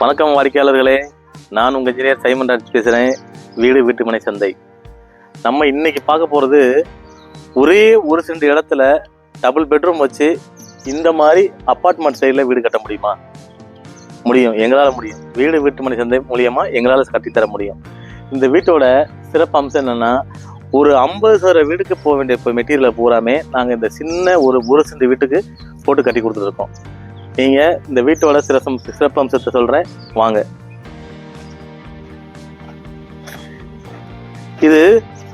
வணக்கம் வாடிக்கையாளர்களே. நான் உங்கள் இன்ஜினியர் சைமன் ராஜ் பேசுகிறேன் வீடு வீட்டுமனை சந்தை. நம்ம இன்னைக்கு பார்க்க போகிறது ஒரே ஒரு சென்ட் இடத்துல டபுள் பெட்ரூம் வச்சு இந்த மாதிரி அப்பார்ட்மெண்ட் சைடில் வீடு கட்ட முடியுமா? முடியும். எங்களால் முடியும். வீடு வீட்டுமனை சந்தை மூலியமாக எங்களால் கட்டித்தர முடியும். இந்த வீட்டோட சிறப்பு அம்சம் என்னென்னா ஒரு ஐம்பது சவர வீடுக்கு போக வேண்டிய இப்போ மெட்டீரியலை பூராமே நாங்கள் இந்த சின்ன ஒரு ஒரு சென்ட் வீட்டுக்கு போட்டு கட்டி கொடுத்துருக்கோம் நீங்கள் இந்த வீட்டோட சிறப்பு சிறப்பம்சத்தை சொல்கிறேன் வாங்க. இது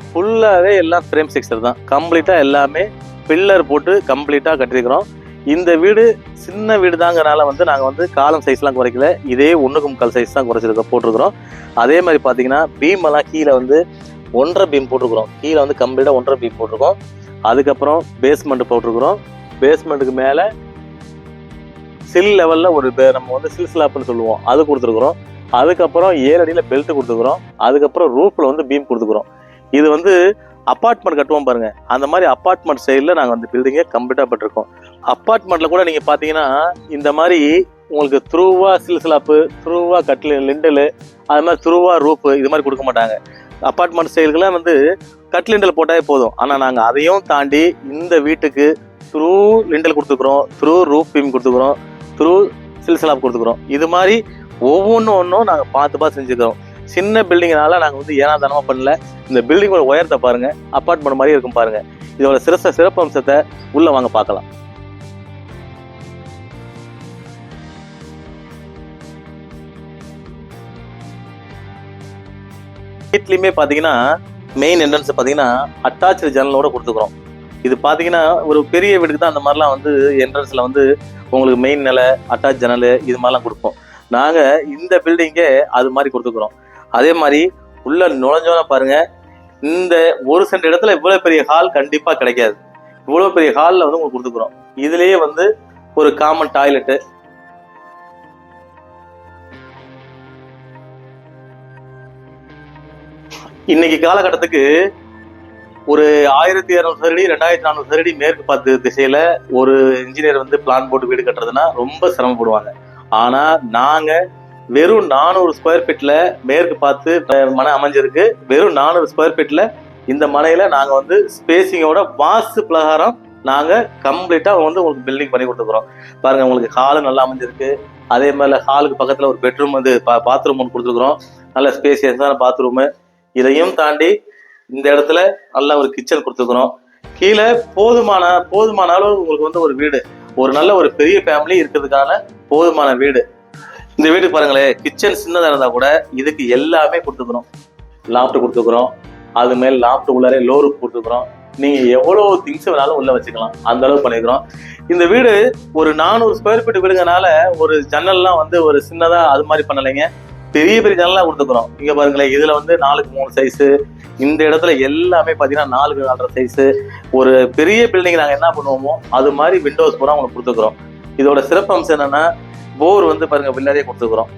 ஃபுல்லாகவே எல்லாம் ஃப்ரேம் ஸ்ட்ரக்சர் தான். கம்ப்ளீட்டாக எல்லாமே பில்லர் போட்டு கம்ப்ளீட்டாக கட்டியிருக்கிறோம். இந்த வீடு சின்ன வீடு தாங்கிறனால வந்து நாங்கள் வந்து காலம் சைஸ்லாம் குறைக்கல. இதே ஒன்றுக்கு முக்கால் சைஸ் தான் குறைச்சிருக்கோம் போட்டிருக்கிறோம். அதே மாதிரி பார்த்தீங்கன்னா பீமெல்லாம் கீழே வந்து ஒன்றரை பீம் போட்டிருக்கிறோம். கீழே வந்து கம்ப்ளீட்டாக ஒன்றரை பீம் போட்டிருக்கோம். அதுக்கப்புறம் பேஸ்மெண்ட் போட்டிருக்கிறோம். பேஸ்மெண்ட்டுக்கு மேலே சில் லெவலில் ஒரு நம்ம வந்து சில் ஸ்லாப்னு சொல்லுவோம். அது கொடுத்துருக்குறோம். அதுக்கப்புறம் ஏழு அடியில் பெல்ட் கொடுத்துருக்குறோம். அதுக்கப்புறம் ரூஃபில் வந்து பீம் கொடுத்துக்குறோம் இது வந்து அப்பார்ட்மெண்ட் கட்டுவோம் பாருங்க. அந்த மாதிரி அப்பார்ட்மெண்ட் சைடில் நாங்கள் அந்த பில்டிங்கை கம்ப்ளீட்டாக பட்டிருக்கோம். அப்பார்ட்மெண்ட்டில் கூட நீங்கள் பார்த்தீங்கன்னா இந்த மாதிரி உங்களுக்கு த்ரூவா சில் ஸ்லாப்பு த்ரூவா கட்டில் லிண்டலு அது மாதிரி த்ரூவா ரூப்பு இது மாதிரி கொடுக்க மாட்டாங்க. அப்பார்ட்மெண்ட் ஸ்டைலுக்குலாம் வந்து கட் லிண்டல் போட்டாலே போதும். ஆனால் நாங்கள் அதையும் தாண்டி இந்த வீட்டுக்கு த்ரூ லிண்டல் கொடுத்துக்குறோம் த்ரூ ரூப் பீம் கொடுத்துக்குறோம் த்ரூ சில்சிலாப் கொடுத்துக்குறோம். இது மாதிரி ஒவ்வொன்றும் ஒன்றும் நாங்கள் பார்த்து பார்த்து செஞ்சுக்கிறோம். சின்ன பில்டிங்னால நாங்கள் வந்து ஏனாதானமாக பண்ணல. இந்த பில்டிங்கோட உயரத்தை பாருங்கள் அப்பார்ட்மெண்ட் மாதிரி இருக்கும் பாருங்கள் இதோட சிறச சிறப்பு அம்சத்தை உள்ளே வாங்க பார்க்கலாம். வீட்லேயுமே பார்த்தீங்கன்னா மெயின் என்ட்ரன்ஸ் பார்த்தீங்கன்னா அட்டாச்சு ஜன்னலோட கொடுத்துக்குறோம். இது பார்த்தீங்கன்னா ஒரு பெரிய வீட்டுக்கு தான் அந்த மாதிரிலாம் வந்து என்ட்ரன்ஸில் வந்து உங்களுக்கு மெயின் நிலை அட்டாச் ஜன்னல் இது மாதிரிலாம் கொடுப்போம். நாங்கள் இந்த பில்டிங்கே அது மாதிரி கொடுத்துக்குறோம். அதே மாதிரி உள்ள நுழைஞ்சோன்னா பாருங்க இந்த ஒரு சென்ட் இடத்துல இவ்வளோ பெரிய ஹால் கண்டிப்பாக கிடைக்காது. இவ்வளோ பெரிய ஹாலில் வந்து உங்களுக்கு கொடுத்துக்குறோம். இதுலேயே வந்து ஒரு காமன் டாய்லெட்டு இன்னைக்கு காலகட்டத்துக்கு ஒரு ஆயிரத்தி இரநூறு சதுரடி ரெண்டாயிரத்தி நானூறு சதுரடி மேற்கு பார்த்து திசையில ஒரு இன்ஜினியர் வந்து பிளான் போட்டு வீடு கட்டுறதுன்னா ரொம்ப சிரமப்படுவாங்க. ஆனா நாங்க வெறும் நானூறு ஸ்கொயர் ஃபீட்ல மேற்கு பார்த்து மனை அமைஞ்சிருக்கு. வெறும் நானூறு ஸ்கொயர் ஃபீட்ல இந்த மனையில நாங்க வந்து ஸ்பேசிங்கோட வாஸ்து பிரகாரம் நாங்க கம்ப்ளீட்டா வந்து உங்களுக்கு பில்டிங் பண்ணி கொடுத்துக்கிறோம் பாருங்க உங்களுக்கு ஹாலு நல்லா அமைஞ்சிருக்கு. அதே மாதிரி ஹாலுக்கு பக்கத்துல ஒரு பெட்ரூம் வந்து பாத்ரூம் ஒன்று கொடுத்துருக்குறோம். நல்ல ஸ்பேசியஸான பாத்ரூமு இதையும் தாண்டி இந்த இடத்துல நல்ல ஒரு கிச்சன் கொடுத்துக்கிறோம் கீழே போதுமான போதுமான அளவு உங்களுக்கு வந்து ஒரு வீடு. ஒரு நல்ல ஒரு பெரிய ஃபேமிலி இருக்கிறதுக்கான போதுமான வீடு. இந்த வீடு பாருங்களேன் கிச்சன் சின்னதாக இருந்தால் கூட இதுக்கு எல்லாமே கொடுத்துக்கிறோம் லாப்ட் கொடுத்துக்கிறோம் அது மேல் லாப்ட் உள்ளாரே லோரு கொடுத்துக்கிறோம் நீங்கள் எவ்வளோ திங்ஸ் வேணாலும் உள்ளே வச்சுக்கலாம். அந்த அளவு பண்ணிக்கிறோம் இந்த வீடு ஒரு நானூறு ஸ்கொயர் ஃபீட் வீடுங்கனால ஒரு ஜன்னல்லாம் வந்து ஒரு சின்னதாக அது மாதிரி பண்ணலைங்க. பெரிய பெரிய ஜன்னலாக கொடுத்துக்கிறோம் இங்க பாருங்களேன் இதுல வந்து நாலுக்கு மூணு சைஸு இந்த இடத்துல எல்லாமே பாத்தீங்கன்னா நாலுக்கு நாலரை சைஸு ஒரு பெரிய பில்டிங் நாங்க என்ன பண்ணுவோமோ அது மாதிரி விண்டோஸ் பூரா உங்களுக்கு கொடுத்துக்கிறோம் இதோட சிறப்பு அம்சம் என்னன்னா போர் வந்து பாருங்க பின்னாடியே கொடுத்துக்கிறோம்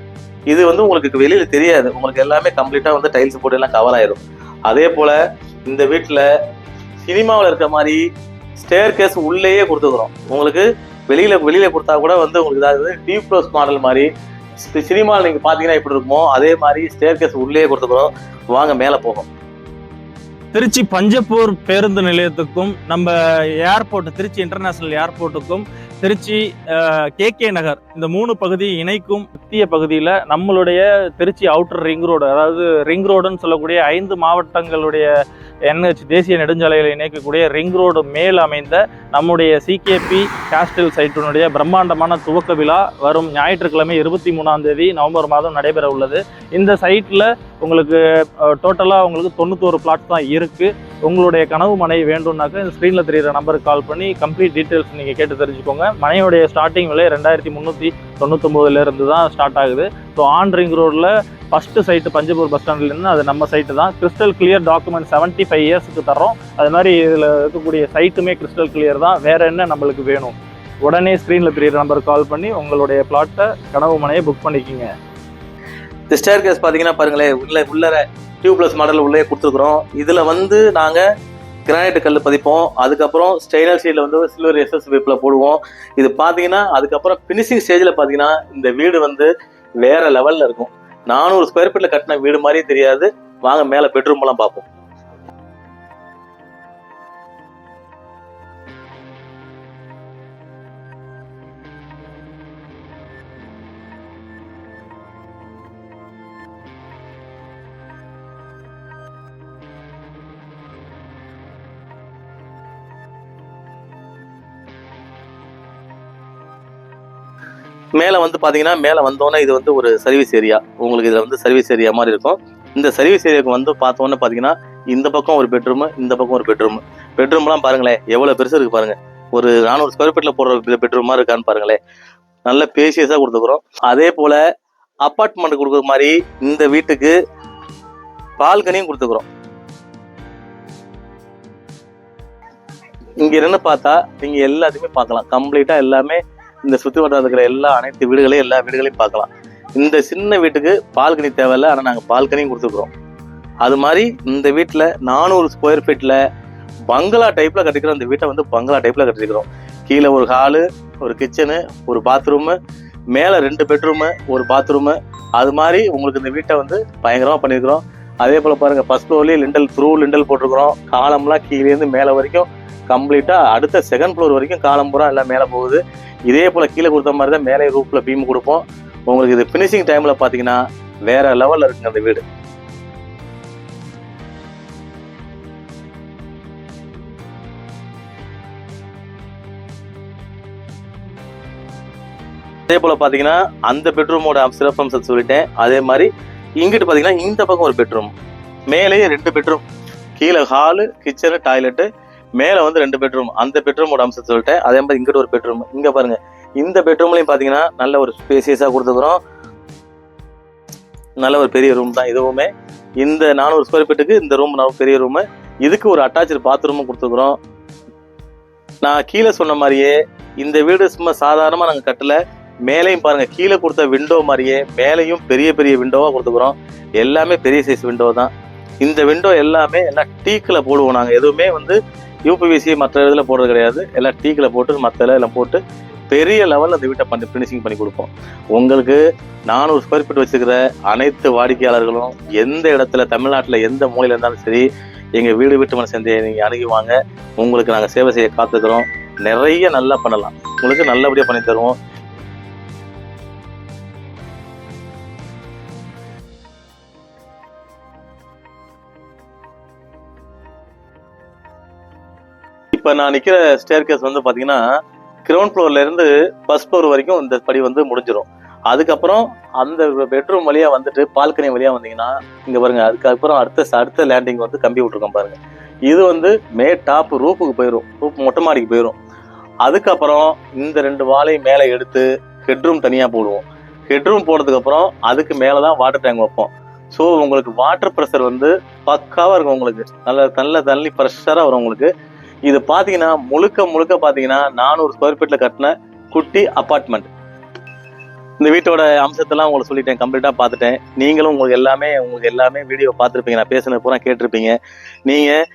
இது வந்து உங்களுக்கு வெளியில தெரியாது. உங்களுக்கு எல்லாமே கம்ப்ளீட்டா வந்து டைல்ஸ் போட்டு எல்லாம் கவர் ஆயிடும் அதே போல இந்த வீட்டுல சினிமாவில் இருக்க மாதிரி ஸ்டேர் கேஸ் உள்ளேயே கொடுத்துக்கிறோம் உங்களுக்கு வெளியில வெளியில கொடுத்தா கூட வந்து உங்களுக்கு ஏதாவது டீப் க்ளோஸ் மாடல் மாதிரி சினிமாவில் நீங்க பாத்தீங்கன்னா எப்படி இருக்குமோ அதே மாதிரி ஸ்டேர்கேஸ் உள்ளே உள்ளேயே கொடுத்துக்கிறோம் வாங்க மேல போகும் திருச்சி பஞ்சப்பூர் பேருந்து நிலையத்துக்கும் நம்ம ஏர்போர்ட் திருச்சி இன்டர்நேஷனல் ஏர்போர்ட்டுக்கும் திருச்சி கேகே நகர். இந்த மூணு பகுதி இணைக்கும் மத்திய பகுதியில் நம்மளுடைய திருச்சி அவுட்டர் ரிங் ரோடு அதாவது ரிங் ரோடுன்னு சொல்லக்கூடிய ஐந்து மாவட்டங்களுடைய என்ஹெச் தேசிய நெடுஞ்சாலைகளை இணைக்கக்கூடிய ரிங் ரோடு மேல் அமைந்த நம்முடைய சிகேபி கேஸ்டில் சைட்டினுடைய பிரம்மாண்டமான துவக்க விழா வரும் ஞாயிற்றுக்கிழமை இருபத்தி மூணாம் தேதி நவம்பர் மாதம் நடைபெற உள்ளது இந்த சைட்டில் உங்களுக்கு டோட்டலாக உங்களுக்கு தொண்ணூத்தோரு பிளாட் தான் இருக்குது உங்களுடைய கனவு மனை வேண்டும்னாக்கா இந்த ஸ்க்ரீனில் தெரியிற நம்பருக்கு கால் பண்ணி கம்ப்ளீட் டீட்டெயில்ஸ் நீங்கள் கேட்டு தெரிஞ்சுக்கோங்க. மனையோடைய ஸ்டார்டிங் விலை ரெண்டாயிரத்தி முந்நூற்றி தொண்ணூத்தொம்போதுலேருந்து தான் ஸ்டார்ட் ஆகுது. ஸோ ஆன் ரிங் ரோடில் ஃபஸ்ட்டு சைட்டு பஞ்சபூர் பஸ் ஸ்டாண்ட்லேருந்து அது நம்ம சைட்டு தான். Crystal clear document seventy five இயர்ஸ்க்கு தரோம் அது மாதிரி இதில் இருக்கக்கூடிய சைட்டுமே கிறிஸ்டல் கிளியர் தான். வேறு என்ன நம்மளுக்கு வேணும்? உடனே ஸ்க்ரீனில் தெரியிற நம்பருக்கு கால் பண்ணி உங்களுடைய பிளாட்டை கனவு மனையை புக் பண்ணிக்கிங்க. இந்த ஸ்டேர் கேஸ் பார்த்தீங்கன்னா பாருங்களேன் உள்ள உள்ளர டியூப்லெஸ் மாடல் உள்ளே கொடுத்துருக்குறோம். இதில் வந்து நாங்கள் கிரானைட் கல் பதிப்போம். அதுக்கப்புறம் ஸ்டெயின்லெஸ் ஸ்டீலில் வந்து சில்வர் எஸ்எஸ் வேப்பில் போடுவோம். இது பார்த்தீங்கன்னா அதுக்கப்புறம் ஃபினிஷிங் ஸ்டேஜில் பார்த்தீங்கன்னா இந்த வீடு வந்து வேற லெவலில் இருக்கும். நானூறு ஸ்கொயர் ஃபீட்டில் கட்டின வீடு மாதிரியே தெரியாது. வாங்க மேலே பெட்ரூம்லாம் பார்ப்போம். மேலே வந்து பார்த்தீங்கன்னா மேலே வந்தோன்னே இது வந்து ஒரு சர்வீஸ் ஏரியா உங்களுக்கு இதில் வந்து சர்வீஸ் ஏரியா மாதிரி இருக்கும். இந்த சர்வீஸ் ஏரியாவுக்கு வந்து பார்த்தோன்னே பார்த்தீங்கன்னா இந்த பக்கம் ஒரு பெட்ரூமு இந்த பக்கம் ஒரு பெட்ரூம் பெட்ரூம்லாம் பாருங்களேன் எவ்வளோ பெருசு இருக்குது பாருங்கள் ஒரு நானூறு ஸ்கொயர் ஃபீட்டில் போடுற பெட்ரூமாக இருக்கான்னு பாருங்களேன். நல்ல பேசியஸாக கொடுத்துக்குறோம் அதே போல் அப்பார்ட்மெண்ட் கொடுக்குற மாதிரி இந்த வீட்டுக்கு பால்கனியும் கொடுத்துக்குறோம் இங்க இருந்து பார்த்தா நீங்க எல்லாத்தையுமே பார்க்கலாம். கம்ப்ளீட்டா எல்லாமே இந்த சுத்தி வட்டாரத்துல இருக்கிற எல்லா அனைத்து வீடுகளையும் எல்லா வீடுகளையும் பார்க்கலாம். இந்த சின்ன வீட்டுக்கு பால்கனி தேவையில்ல ஆனால் நாங்கள் பால்கனியும் கொடுத்துருக்குறோம். அது மாதிரி இந்த வீட்டில் நானூறு ஸ்கொயர் ஃபீட்டில் பங்களா டைப்பில் கட்டிக்கிறோம். இந்த வீட்டை வந்து பங்களா டைப்பில் கட்டிருக்கிறோம் கீழே ஒரு ஹாலு ஒரு கிச்சனு ஒரு பாத்ரூமு மேலே ரெண்டு பெட்ரூமு ஒரு பாத்ரூமு அது மாதிரி உங்களுக்கு இந்த வீட்டை வந்து பயங்கரமாக பண்ணியிருக்கிறோம். அதே போல் பாருங்கள் ஃபஸ்ட் ஃப்ளோர்லேயே லிண்டல் த்ரூ லிண்டல் போட்டிருக்கிறோம். காலம்லாம் கீழேருந்து மேலே வரைக்கும் கம்ப்ளீட்டாக அடுத்த செகண்ட் ஃப்ளோர் வரைக்கும் காலம் பூரா எல்லாம் மேலே போகுது. இதே போல் கீழே கொடுத்த மாதிரி தான் மேலே ரூப்பில் பீம் கொடுப்போம். உங்களுக்கு இது ஃபினிஷிங் டைமில் பார்த்தீங்கன்னா வேற லெவலில் இருக்குங்க அந்த வீடு. அதே போல பார்த்தீங்கன்னா அந்த பெட்ரூமோட சிறப்பம்சம் சொல்லிட்டேன். அதே மாதிரி இங்கிட்டு பார்த்தீங்கன்னா இந்த பக்கம் ஒரு பெட்ரூம் மேலேயே ரெண்டு பெட்ரூம் கீழே ஹாலு கிச்சனு டாய்லெட்டு மேலே வந்து ரெண்டு பெட்ரூம் அந்த பெட்ரூமோட அம்சத்தை சொல்லிட்டேன். அதே மாதிரி இங்கிட்ட ஒரு பெட்ரூம் இங்க பாருங்க. இந்த பெட்ரூம்லயும் பாத்தீங்கன்னா நல்ல ஒரு ஸ்பேசியஸா கொடுத்துக்கிறோம் நல்ல ஒரு பெரிய ரூம் தான் இதுவுமே. இந்த நானூறு ஸ்கொயர் ஃபீட்டுக்கு இந்த ரூம் பெரிய ரூம் இதுக்கு ஒரு அட்டாச்சு பாத்ரூமும் கொடுத்துக்கிறோம் நான் கீழே சொன்ன மாதிரியே இந்த வீடு சும்மா சாதாரணமா நாங்கள் கட்டல. மேலேயும் பாருங்க கீழே கொடுத்த விண்டோ மாதிரியே மேலேயும் பெரிய பெரிய விண்டோவா கொடுத்துக்கிறோம் எல்லாமே பெரிய சைஸ் விண்டோ தான். இந்த விண்டோ எல்லாமே எல்லாம் டீக்கில் போடுவோம் நாங்கள் எதுவுமே வந்து யூபிவிசி மற்ற இதில் போடுறது கிடையாது. எல்லாம் டீக்கில் போட்டு மற்ற எல்லாம் போட்டு பெரிய லெவலில் அந்த வீட்டை பண்ணி ஃபினிஷிங் பண்ணி கொடுப்போம். உங்களுக்கு நானூறு ஸ்கொயர் ஃபீட் வச்சுருக்கிற அனைத்து வாடிக்கையாளர்களும் எந்த இடத்துல தமிழ்நாட்டில் எந்த மூலையில் இருந்தாலும் சரி எங்கள் வீடு வீட்டு மன சந்தையை நீங்கள் அணுகி வாங்க உங்களுக்கு நாங்கள் சேவை செய்ய காத்துக்கிறோம். நிறைய நல்லா பண்ணலாம். உங்களுக்கு நல்லபடியாக பண்ணி தருவோம். இப்போ நான் நிற்கிற ஸ்டேர் கேஸ் வந்து பார்த்தீங்கன்னா கிரவுண்ட் ஃப்ளோர்லேருந்து ஃபர்ஸ்ட் ஃப்ளோர் வரைக்கும் இந்த படி வந்து முடிஞ்சிடும் அதுக்கப்புறம் அந்த பெட்ரூம் வழியா வந்துட்டு பால்கனி வழியா வந்தீங்கன்னா இங்க பாருங்க அதுக்கப்புறம் அடுத்த அடுத்த லேண்டிங் வந்து கம்பி விட்டுருக்கோம் பாருங்க. இது வந்து மே டாப் ரூப்புக்கு போயிடும் ரூப் மொட்டை மாடிக்கு போயிடும் அதுக்கப்புறம் இந்த ரெண்டு வாழையும் மேலே எடுத்து ஹெட்ரூம் தனியாக போடுவோம். ஹெட்ரூம் போனதுக்கப்புறம் அப்புறம் அதுக்கு மேலே தான் வாட்டர் டேங்க் வைப்போம். ஸோ உங்களுக்கு வாட்டர் ப்ரெஷர் வந்து பக்காவாக இருக்கும் உங்களுக்கு. நல்ல நல்ல தண்ணி ப்ரெஷராக வரும் உங்களுக்கு. இது பார்த்தீங்கன்னா முழுக்க முழுக்க பார்த்தீங்கன்னா நானூறு ஸ்கொயர் ஃபீட்டில் கட்டின குட்டி அப்பார்ட்மெண்ட் இந்த வீட்டோட அம்சத்தெல்லாம் உங்களுக்கு சொல்லிட்டேன் கம்ப்ளீட்டாக பார்த்துட்டேன். நீங்களும் உங்களுக்கு எல்லாமே உங்களுக்கு எல்லாமே வீடியோ பார்த்துருப்பீங்க. நான் பேசின பூரா கேட்டிருப்பீங்க. நீங்கள்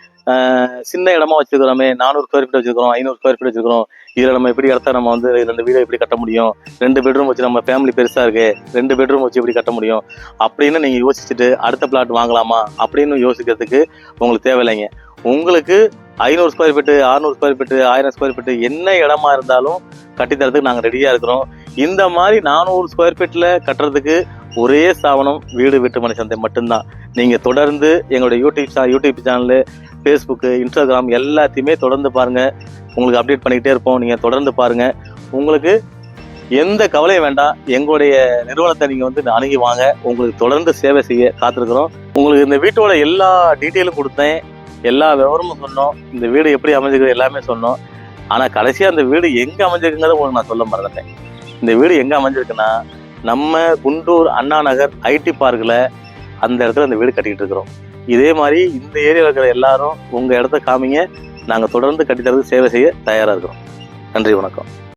சின்ன இடமா வச்சுருக்கிறோமே நானூறு ஸ்கொயர் ஃபீட் வச்சுக்கிறோம் ஐநூறு ஸ்கொயர் ஃபீட் வச்சுக்கிறோம் இதில் நம்ம எப்படி இடத்த நம்ம வந்து இந்த வீடை எப்படி கட்ட முடியும்? ரெண்டு பெட்ரூம் வச்சு நம்ம ஃபேமிலி பெருசாக இருக்கு. ரெண்டு பெட்ரூம் வச்சு எப்படி கட்ட முடியும்? அப்படின்னு நீங்கள் யோசிச்சுட்டு அடுத்த பிளாட் வாங்கலாமா? அப்படின்னு யோசிக்கிறதுக்கு உங்களுக்கு தேவையில்லைங்க. உங்களுக்கு ஐநூறு ஸ்கொயர் ஃபீட்டு அறுநூறு ஸ்கொயர் ஃபீட்டு ஆயிரம் ஸ்கொயர் ஃபீட்டு என்ன இடமா இருந்தாலும் கட்டித்தரத்துக்கு நாங்கள் ரெடியாக இருக்கிறோம். இந்த மாதிரி நானூறு ஸ்கொயர் ஃபீட்டில் கட்டுறதுக்கு ஒரே ஸ்தாபனம் வீடு வீட்டு மனை சந்தை மட்டும்தான். நீங்கள் தொடர்ந்து எங்களுடைய யூடியூப் சா யூடியூப் சேனலு ஃபேஸ்புக்கு இன்ஸ்டாகிராம் எல்லாத்தையுமே தொடர்ந்து பாருங்கள் உங்களுக்கு அப்டேட் பண்ணிக்கிட்டே இருப்போம். நீங்கள் தொடர்ந்து பாருங்கள் உங்களுக்கு எந்த கவலையும் வேண்டாம். எங்களுடைய நிறுவனத்தை நீங்கள் வந்து அணுகி வாங்க. உங்களுக்கு தொடர்ந்து சேவை செய்ய காத்திருக்கிறோம். உங்களுக்கு இந்த வீட்டோட எல்லா டீட்டெயிலும் கொடுத்தேன். எல்லா விவரமும் சொன்னோம். இந்த வீடு எப்படி அமைஞ்சிருக்கு எல்லாமே சொன்னோம். ஆனால் கடைசியாக அந்த வீடு எங்கே அமைஞ்சிருக்குங்கிறத உங்களுக்கு நான் சொல்ல மறந்துட்டேன். இந்த வீடு எங்கே அமைஞ்சிருக்குன்னா நம்ம குண்டூர் அண்ணா நகர் ஐடி பார்க்கில் அந்த இடத்துல அந்த வீடு கட்டிக்கிட்டு இருக்கிறோம். இதே மாதிரி இந்த ஏரியாவில் இருக்கிற எல்லாரும் உங்கள் இடத்த காமிங்க. நாங்கள் தொடர்ந்து கட்டித்தரது சேவை செய்ய தயாராக இருக்கிறோம். நன்றி வணக்கம்.